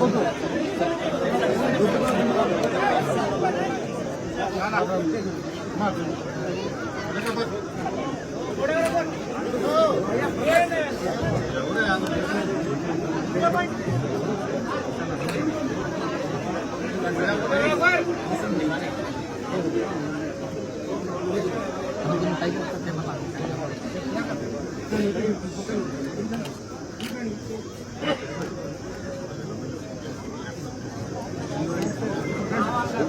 কত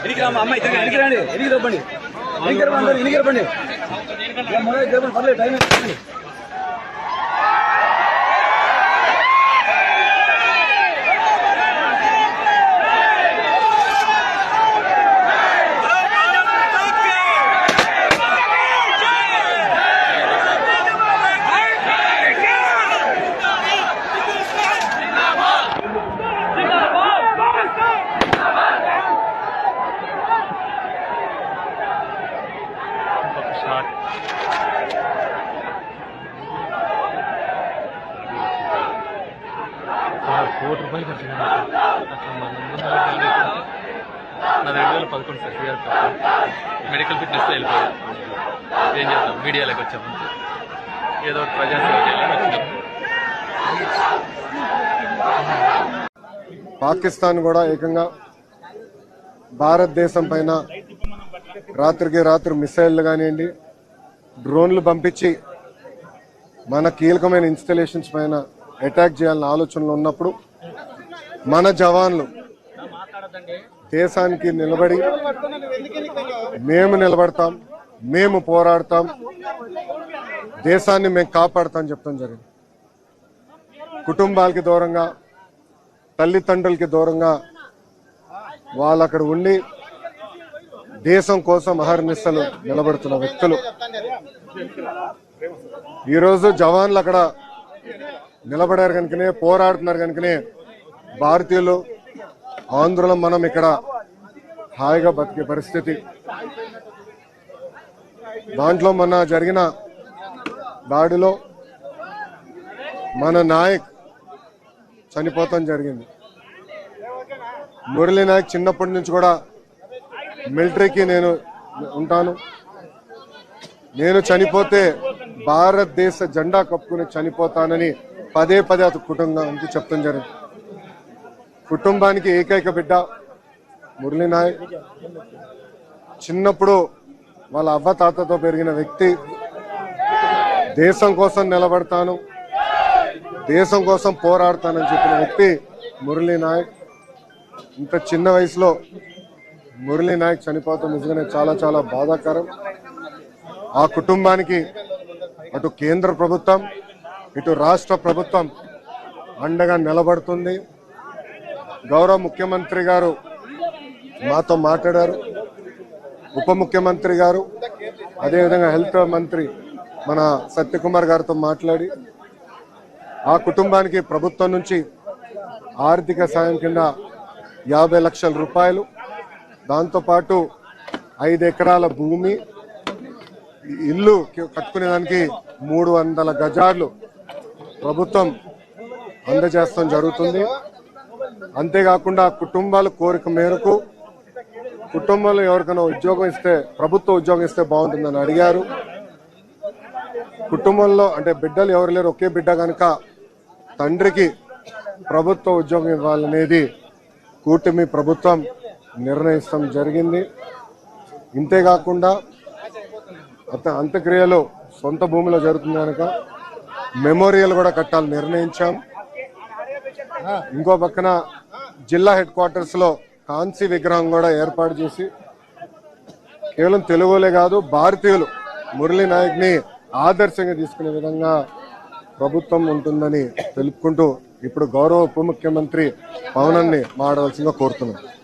ఎనికి రామ్మా అమ్మ ఇక్కడ ఎనికి రండి ఎనికి రప్పండి ఎనికి రప్పండి ఎనికి రప్పండి పర్లేదు టైం కోటి రూపాయలు ఖర్చు అసలు మన నా రెండు వేల పదకొండు సార్ సిఆర్ మెడికల్ ఫిట్నెస్ వెళ్ళిపోయాను ఏం చేద్దాం? మీడియాలోకి వచ్చాము ఏదో ఒకటి ప్రజాసేవ చేయాలని వచ్చినాం. పాకిస్తాన్ కూడా ఏకంగా భారతదేశం పైన రాత్రికి రాత్రి మిసైళ్ళు కానివ్వండి డ్రోన్లు పంపించి మన కీలకమైన ఇన్స్టలేషన్స్ పైన అటాక్ చేయాలన్న ఆలోచనలు ఉన్నప్పుడు మన జవాన్లు దేశానికి నిలబడి మేము నిలబడతాం మేము పోరాడతాం దేశాన్ని మేము కాపాడతాం చెప్తాం జరిగింది. కుటుంబాలకి దూరంగా తల్లిదండ్రులకి దూరంగా వాళ్ళు అక్కడ ఉండి దేశం కోసం అహర్నిశలు నిలబడుతున్న వ్యక్తులు. ఈరోజు జవాన్లు అక్కడ నిలబడారు కనుకనే పోరాడుతున్నారు కనుకనే భారతీయులు ఆంధ్రులు మనం ఇక్కడ హాయిగా బతికే పరిస్థితి. దాంట్లో మొన్న జరిగిన దాడిలో మన నాయక్ చనిపోతాం జరిగింది. మురళీ నాయక్ చిన్నప్పటి నుంచి కూడా మిలిటరీకి నేను ఉంటాను. నేను చనిపోతే భారతదేశ జెండా కప్పుకుని చనిపోతానని పదే పదే అతని కుటుంబానికి చెప్తాం జరిగింది. కుటుంబానికి ఏకైక బిడ్డ మురళీ నాయక్ చిన్నప్పుడు వాళ్ళ అవ్వ తాతతో పెరిగిన వ్యక్తి. దేశం కోసం నిలబడతాను. దేశం కోసం పోరాడతానని చెప్పిన వ్యక్తి మురళీ నాయక్ ఇంత చిన్న వయసులో మురళీ నాయక్ చనిపోవటం నిజంగానే చాలా చాలా బాధాకరం. ఆ కుటుంబానికి అటు కేంద్ర ప్రభుత్వం ఇటు రాష్ట్ర ప్రభుత్వం అండగా నిలబడుతుంది. గౌరవ ముఖ్యమంత్రి గారు మాతో మాట్లాడారు. ఉప ముఖ్యమంత్రి గారు అదేవిధంగా హెల్త్ మంత్రి మన సత్యకుమార్ గారితో మాట్లాడి ఆ కుటుంబానికి ప్రభుత్వం నుంచి ఆర్థిక సాయం కింద యాభై లక్షల రూపాయలు దాంతోపాటు ఐదు ఎకరాల భూమి ఇల్లు కట్టుకునేదానికి మూడు వందల గజాలు ప్రభుత్వం అందజేస్తాం జరుగుతుంది. అంతేకాకుండా కుటుంబాల కోరిక మేరకు కుటుంబంలో ఎవరికైనా ఉద్యోగం ఇస్తే ప్రభుత్వ ఉద్యోగం ఇస్తే బాగుంటుందని అడిగారు. కుటుంబంలో అంటే బిడ్డలు ఎవరు లేరు ఒకే బిడ్డ కనుక తండ్రికి ప్రభుత్వ ఉద్యోగం ఇవ్వాలనేది కూటమి ప్రభుత్వం నిర్ణయిస్తాం జరిగింది. ఇంతేకాకుండా అత అంత్యక్రియలు సొంత భూమిలో జరుగుతుంది కనుక మెమోరియల్ కూడా కట్టాలని నిర్ణయించాం. ఇంకో పక్కన జిల్లా హెడ్ క్వార్టర్స్లో కాంసీ విగ్రహం కూడా ఏర్పాటు చేసి కేవలం తెలుగులే కాదు భారతీయులు మురళీ నాయక్ని ఆదర్శంగా తీసుకునే విధంగా ప్రభుత్వం ఉంటుందని తెలుపుకుంటూ ఇప్పుడు గౌరవ ఉప ముఖ్యమంత్రి పవన్ మాడవలసిందిగా కోరుతున్నాను